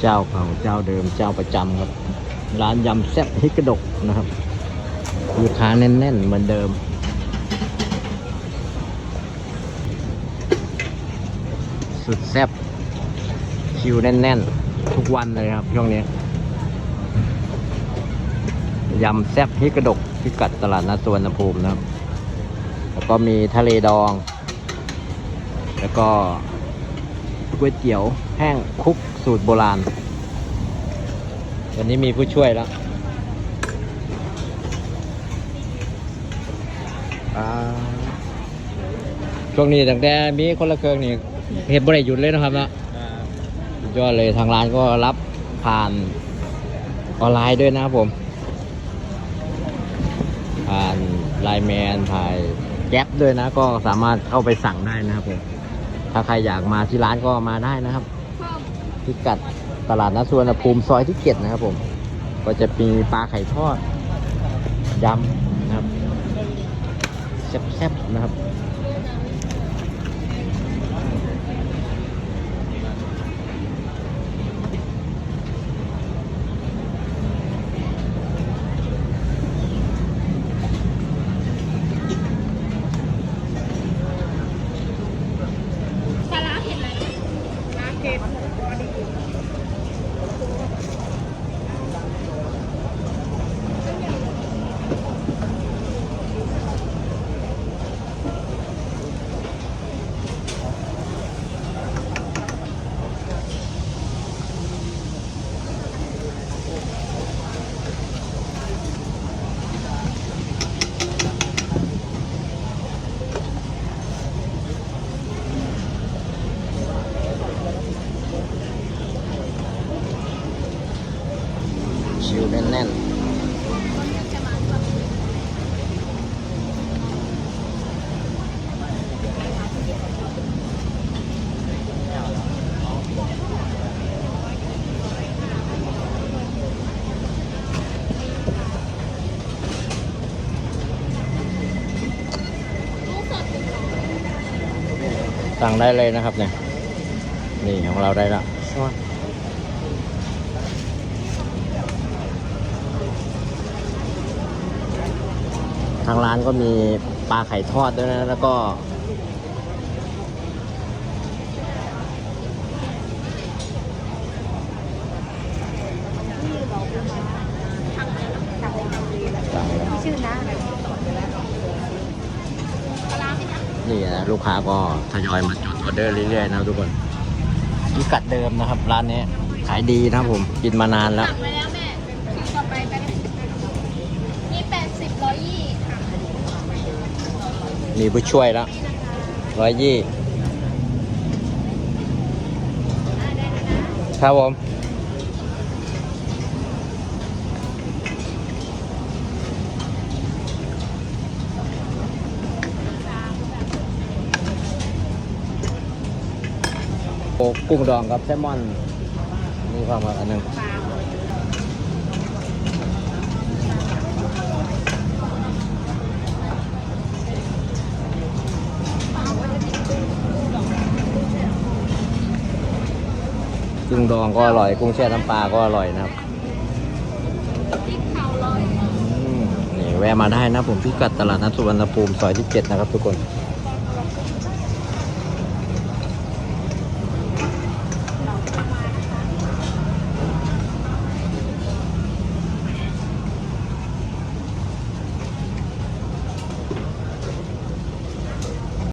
เจ้าเก่าเจ้าเดิมเจ้าประจำครับ ร้านยำแซ่บฮิกระดกนะครับลูกค้าแน่นๆเหมือนเดิม สุดแซ่บคิวแน่นๆ ทุกวันเลยครับช่วงนี้ยำแซ่บฮิกระดกพิกัดตลาดนัดสวนภูมินะครับ แล้วก็มีทะเลดอง แล้วก็ ก๋วยเตี๋ยวแห้งคลุกสูตรโบราณ วันนี้มีผู้ช่วยแล้วอ่าช่วงนี้ตั้งแต่มีคนละเครื่องนี่เห็นบริหยุดเลยนะครับเนาะสุดยอดเลยทางร้านก็รับผ่านออนไลน์ด้วยนะครับผม ผ่านไลน์แมนผ่านแก๊ปด้วยนะก็สามารถเข้าไปสั่งได้นะครับผม ถ้าใครอยากมาที่ร้านก็มาได้นะครับ พิกัดตลาดนัดสุวรรณภูมิซอยที่เจ็ดนะครับผม ก็จะมีปลาไข่ทอดยำนะครับแซ่บๆนะครับ ปลาร้าเผ็ดไหมปลาเผ็ด ชิวแน่นสั่งได้เลยนะครับเนี่ย นี่ของเราได้แล้ว ทางร้านก็มีปลาไข่ทอดด้วยนะ แล้วก็ ชื่อนะนี่นะลูกค้าก็ทยอยมาจดออเดอร์เรื่อยๆนะทุกคนพิกัดเดิมนะครับ ร้านนี้ขายดีนะครับผม กินมานานแล้วต่อไปไปเลยมีแปดสิบร้อยยี่ค่ะ มีผู้ช่วยแล้วร้อยยี่ครับผมโอ้กุ้งดองกับแซลมอนนี่ความอันหนึ่ง กุ้งดองก็อร่อย กุ้งแช่น้ำปลาก็อร่อยนะครับพริกเผาร้อยอืมนี่แวะมาได้นะผมพิกัดตลาดนัดสุวรรณภูมิซอยที่7นะครับทุกคนป